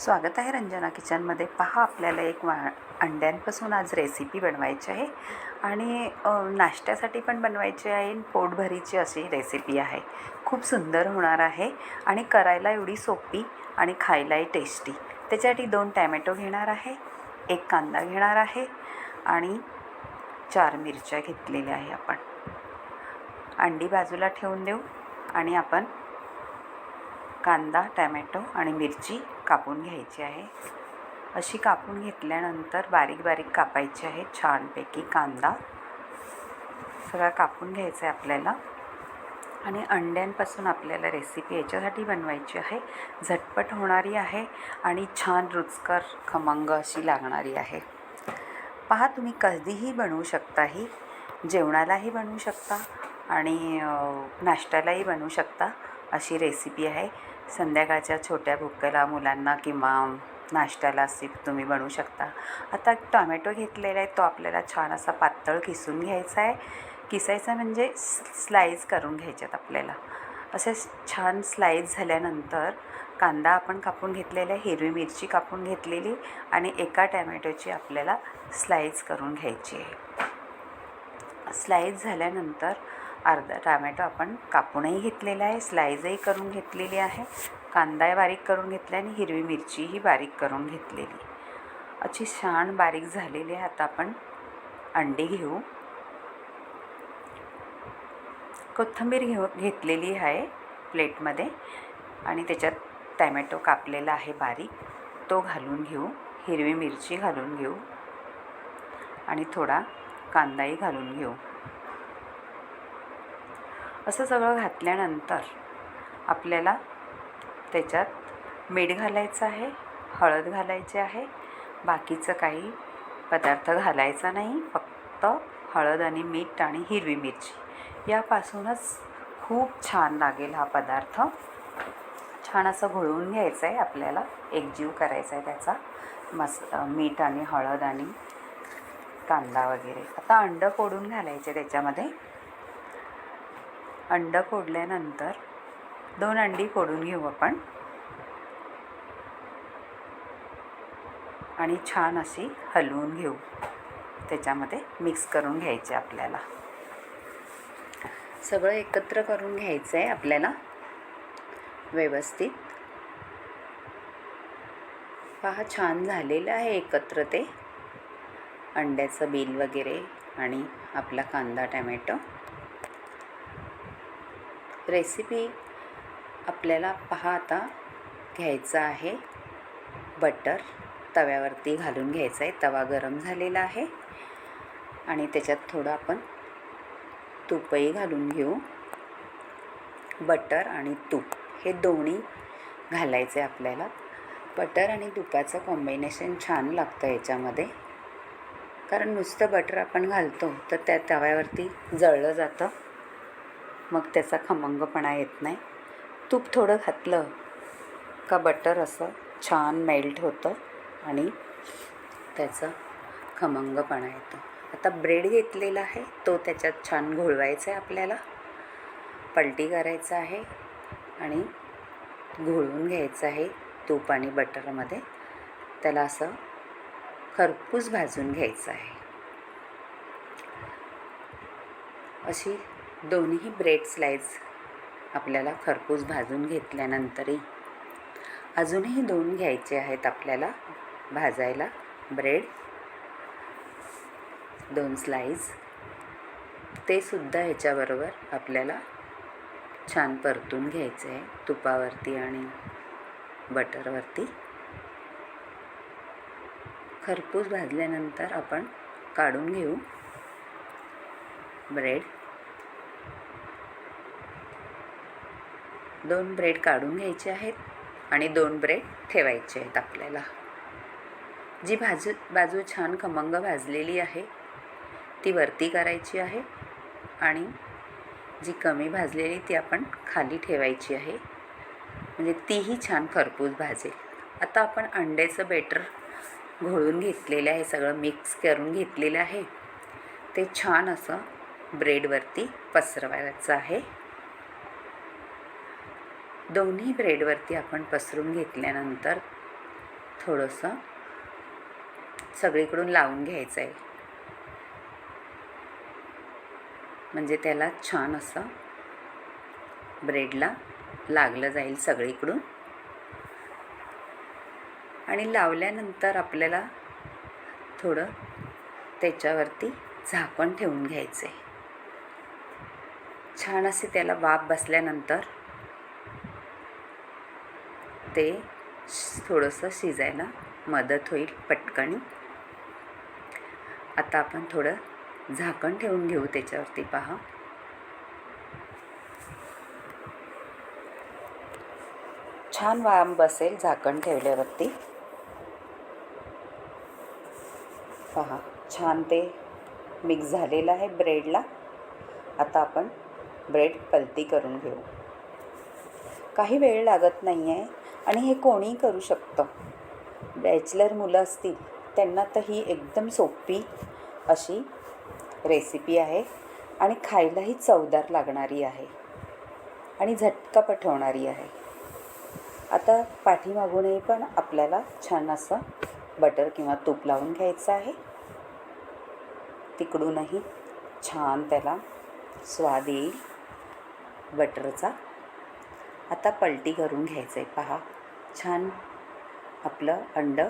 स्वागत आहे रंजना किचनमध्ये. पहा आपल्याला एक वा अंड्यांपासून आज रेसिपी बनवायची आहे आणि नाश्त्यासाठी पण बनवायची आहे पोटभरीची अशी रेसिपी आहे. खूप सुंदर होणार आहे आणि करायला एवढी सोपी आणि खायलाही टेस्टी त्याच्यासाठी दोन टॅमॅटो घेणार आहे एक कांदा घेणार आहे आणि चार मिरच्या घेतलेल्या आहे आपण. अंडी बाजूला ठेवून देऊ आणि आपण कांदा टॅमॅटो आणि मिरची कापून घ्यायची आहे. अशी कापून घेतल्यानंतर बारीक बारीक कापायची आहे छानपैकी कांदा. सगळा कापून घ्यायचा आहे आपल्याला. आणि अंड्यांपासून आपल्याला रेसिपी याच्यासाठी बनवायची आहे. झटपट होणारी आहे आणि छान रुचकर खमंग अशी लागणारी आहे. पहा तुम्ही कधीही बनवू शकता ही जेवणालाही बनवू शकता आणि नाश्त्यालाही बनवू शकता अशी रेसिपी आहे. संध्याकाळच्या छोट्या भुक्याला मुलांना किंवा नाश्त्याला अशी तुम्ही बनवू शकता. आता टॉमॅटो घेतलेला आहे तो आपल्याला छान असा पातळ किसून घ्यायचा आहे. किसायचा म्हणजे स्लाईज करून घ्यायच्यात आपल्याला. असे छान स्लाईज झाल्यानंतर कांदा आपण कापून घेतलेला आहे हिरवी मिरची कापून घेतलेली आणि एका टॅमॅटोची आपल्याला स्लाईज करून घ्यायची आहे. स्लाईज झाल्यानंतर अर्धा टॅमॅटो आपण कापूनही घेतलेला आहे स्लाईजही करून घेतलेली आहे कांदाही बारीक करून घेतला आणि हिरवी मिरचीही बारीक करून घेतलेली. अशी छान बारीक झालेली आहे. आता आपण अंडी घेऊ. कोथिंबीर घेऊ घेतलेली आहे प्लेटमध्ये आणि त्याच्यात टॅमॅटो कापलेला आहे बारीक. तो घालून घेऊ. हिरवी मिरची घालून घेऊ. आणि थोडा कांदाही घालून घेऊ. असं सगळं घातल्यानंतर आपल्याला त्याच्यात मीठ घालायचं आहे हळद घालायची आहे. बाकीचं काही पदार्थ घालायचा नाही फक्त हळद आणि मीठ आणि हिरवी मिरची. यापासूनच खूप छान लागेल हा पदार्थ. छान असं घोळवून घ्यायचं आहे आपल्याला एकजीव करायचा आहे त्याचा. मस मीठ आणि हळद आणि कांदा वगैरे. आता अंडं फोडून घालायचे त्याच्यामध्ये. अंडं फोडल्यानंतर दोन अंडी फोडून घेऊ आपण. आणि छान अशी हलवून घेऊ. त्याच्यामध्ये मिक्स करून घ्यायचे आपल्याला. सगळं एकत्र करून घ्यायचं आहे आपल्याला. व्यवस्थित. पहा छान झालेलं आहे एकत्र ते. अंड्याचं बिल वगैरे आणि आपला कांदा टॅमॅटो. रेसिपी आपल्याला पहा आता. घ्यायचं आहे. बटर तव्यावरती घालून घ्यायचं आहे. तवा गरम झालेला आहे. आणि त्याच्यात थोडं आपण तूपही घालून घेऊ. बटर आणि तूप हे दोन्ही घालायचे आपल्याला. बटर आणि तुपाचं कॉम्बिनेशन छान लागतं याच्यामध्ये. कारण नुसतं बटर आपण घालतो तर त्या तव्यावरती जळलं जातं. मग त्याचा खमंगपणा येत नाही. तूप थोडं घातलं का बटर असं छान मेल्ट होतं आणि त्याचा खमंगपणा येतो. आता ब्रेड घेतलेला आहे तो त्याच्यात छान घोळवायचा आहे आपल्याला. पलटी करायचं आहे आणि घोळून घ्यायचं आहे तूप आणि बटरमध्ये. त्याला असं खरपूस भाजून घ्यायचं आहे. अशी दोन्ही ब्रेड स्लाइस आपल्याला खरपूस भाजून घेतल्यानंतरही. अजूनही दोन घ्यायचे आहेत आपल्याला भाजायला. ब्रेड दोन स्लाईस ते सुद्धा ह्याच्याबरोबर आपल्याला छान परतून घ्यायचे आहे. तुपावरती आणि बटरवरती. खरपूस भाजल्यानंतर आपण काढून घेऊ. ब्रेड दोन ब्रेड काढून घ्यायचे आहेत आणि दोन ब्रेड ठेवायचे आहेत आपल्याला. जी भाजू बाजू छान खमंग भाजलेली आहे ती वरती करायची आहे आणि जी कमी भाजलेली ती आपण खाली ठेवायची आहे. म्हणजे तीही छान खरपूस भाजेल. आता आपण अंड्याचं बेटर घोळून घेतलेलं आहे सगळं मिक्स करून घेतलेलं आहे. ते छान असं ब्रेडवरती पसरवायचं आहे. दोन्ही ब्रेडवरती आपण पसरून घेतल्यानंतर थोडंसं सगळीकडून लावून घ्यायचं आहे म्हणजे त्याला छान असं ब्रेडला लागलं जाईल सगळीकडून. आणि लावल्यानंतर आपल्याला थोडं त्याच्यावरती झाकण ठेवून घ्यायचं आहे छान असे त्याला वाफ बसल्यानंतर ते थोडंसं शिजायला मदत होईल पटकन. आता आपण थोडं झाकण ठेवून घेऊ त्याच्यावरती पहा. छान वाम बसेल झाकण ठेवल्यावरती. पहा छान ते मिक्स झालेलं आहे ब्रेडला. आता आपण ब्रेड पलती करून घेऊ. काही वेळ लागत नाही आहे आणि हे कोणीही करू शकतं. बॅचलर मुलं असतील त्यांना तर ही एकदम सोपी अशी रेसिपी आहे आणि खायलाही चवदार लागणारी आहे आणि झटका पठवणारी आहे. आता पाठीमागूनही पण आपल्याला छान असं बटर किंवा तूप लावून घ्यायचं आहे. तिकडूनही छान त्याला स्वाद येईल बटरचा आता पलटी करून घ्यायचं आहे पहा छान आपलं अंड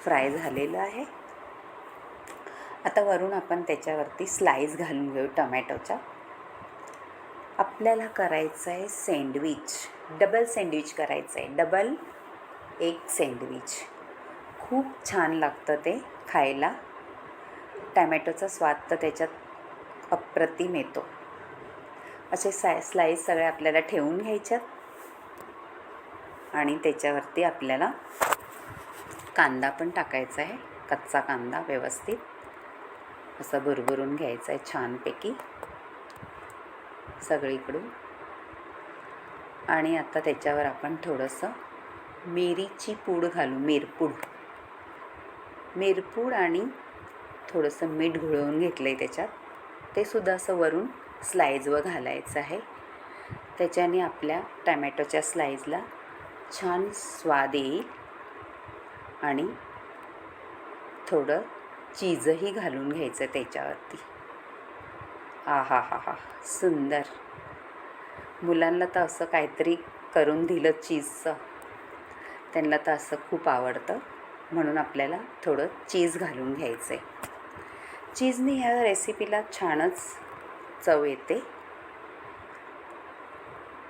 फ्राय झालेलं आहे. आता वरून आपण त्याच्यावरती स्लाईस घालून घेऊ टमॅटोच्या आपल्याला करायचं आहे सँडविच. डबल सँडविच करायचं आहे डबल एक सँडविच. खूप छान लागतं ते खायला. टॅमॅटोचा स्वाद तर त्याच्यात अप्रतिम येतो. असे साय स्लाईस सगळे आपल्याला ठेवून घ्यायच्यात आणि त्याच्यावरती आपल्याला कांदा पण टाकायचा आहे. कच्चा कांदा व्यवस्थित. असं भुरभुरून घ्यायचं आहे छानपैकी. सगळीकडून. आणि आता त्याच्यावर आपण थोडंसं मिरीची पूड घालू. मिरपूड. मिरपूड आणि थोडंसं मीठ घुळवून घेतलं आहे त्याच्यात. ते सुद्धा असं वरून स्लाईजवर घालायचं आहे. त्याच्याने आपल्या टमॅटोच्या स्लाईजला छान स्वाद येईल आणि थोडं चीजही घालून घ्यायचं त्याच्यावरती. आ हा हा हा सुंदर. मुलांना तर असं काहीतरी करून दिलं चीजचं. त्यांना तर असं खूप आवडतं. म्हणून आपल्याला थोडं चीज घालून घ्यायचं आहे चीजने ह्या रेसिपीला छानच चव येते.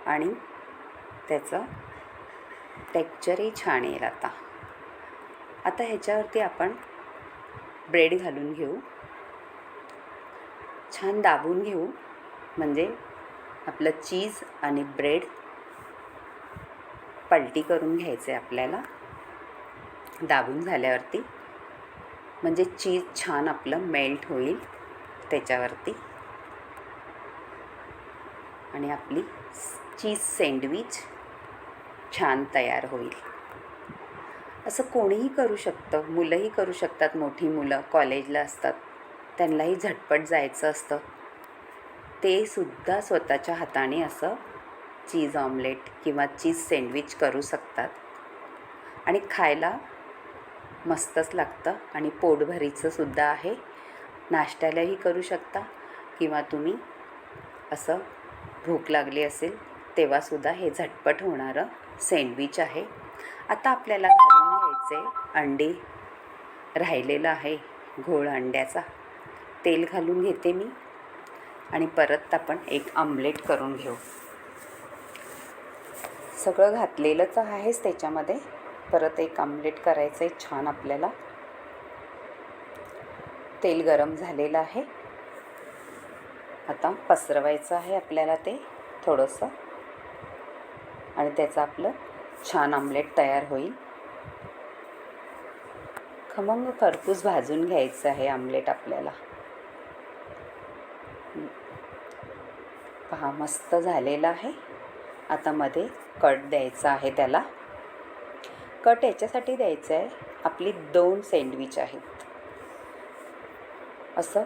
आणि त्याचं टेक्चरही छान येईल आता. आता ह्याच्यावरती आपण ब्रेड घालून घेऊ. छान दाबून घेऊ. म्हणजे आपलं चीज आणि ब्रेड पलटी करून घ्यायचं आहे आपल्याला. दाबून झाल्यावरती. म्हणजे चीज छान आपलं मेल्ट होईल त्याच्यावरती. आणि आपली चीज सँडविच छान तयार होईल. असं कोणीही करू शकतं. मुलंही करू शकतात. मोठी मुलं कॉलेजला असतात. त्यांनाही झटपट जायचं असतं. ते सुद्धा स्वतःच्या हाताने असं चीज ऑमलेट किंवा चीज सँडविच करू शकतात. आणि खायला मस्तच लागतं आणि पोटभरीचं सुद्धा आहे. नाश्त्यालाही करू शकता किंवा तुम्ही असं भूक लागली असेल तेव्हासुद्धा हे झटपट होणारं सँडविच आहे. आता आपल्याला घालून घ्यायचे अंडी. राहिलेलं आहे घोळ अंड्याचा. तेल घालून घेते मी. आणि परत आपण एक आमलेट करून घेऊ. सगळं घातलेलंच आहेच त्याच्यामध्ये. परत एक आमलेट करायचं आहे छान आपल्याला. तेल गरम झालेलं आहे. आता पसरवायचं आहे आपल्याला ते थोडंसं. आणि त्याचं आपलं छान आमलेट तयार होईल. खमंग खरपूस भाजून घ्यायचं आहे आमलेट आपल्याला. पहा मस्त झालेलं आहे. आता मध्ये कट द्यायचा आहे त्याला. कट याच्यासाठी द्यायचं आहे आपली दोन सँडविच आहेत. असं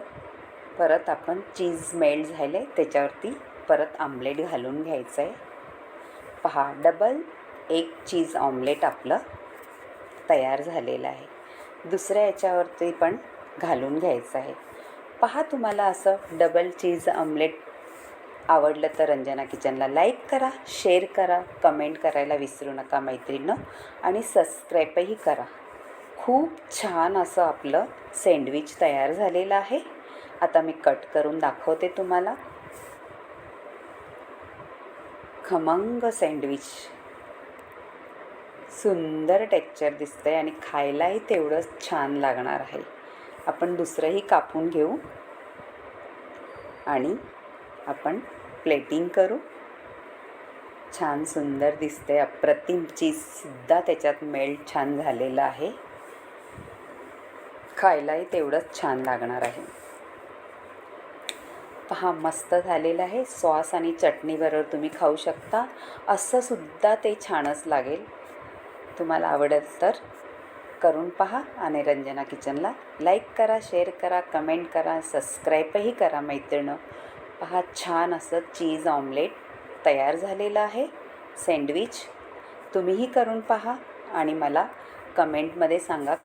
परत आपण चीज मेल्ट झाले त्याच्यावरती परत आमलेट घालून घ्यायचं आहे. पहा डबल एक चीज ऑमलेट आपलं तयार झालेलं आहे. दुसऱ्या याच्यावरती पण घालून घ्यायचं आहे. पहा तुम्हाला असं डबल चीज ऑमलेट आवडलं तर रंजना किचनला लाईक करा शेअर करा कमेंट करायला विसरू नका मैत्रिणं. आणि सबस्क्राईबही करा. खूप छान असं आपलं सँडविच तयार झालेलं आहे. आता मी कट करून दाखवते तुम्हाला. खमंग सँडविच. सुंदर टेक्चर दिसतं आहे आणि खायलाही तेवढंच छान लागणार आहे. आपण दुसरंही कापून घेऊ. आणि आपण प्लेटिंग करू. छान सुंदर दिसते अप्रतिम चीजसुद्धा त्याच्यात मेल्ट छान झालेलं आहे. खायलाही तेवढंच छान लागणार आहे. पहा मस्त झालेलं आहे. सॉस आणि चटणीबरोबर तुम्ही खाऊ शकता. असंसुद्धा ते छानच लागेल. तुम्हाला आवडेल तर करून पहा आणि रंजना किचनला लाईक करा शेअर करा कमेंट करा सबस्क्राईबही करा मैत्रिणं पहा छान असं चीज ऑमलेट तयार झालेलं आहे. सँडविच तुम्हीही करून पहा आणि मला कमेंटमध्ये सांगा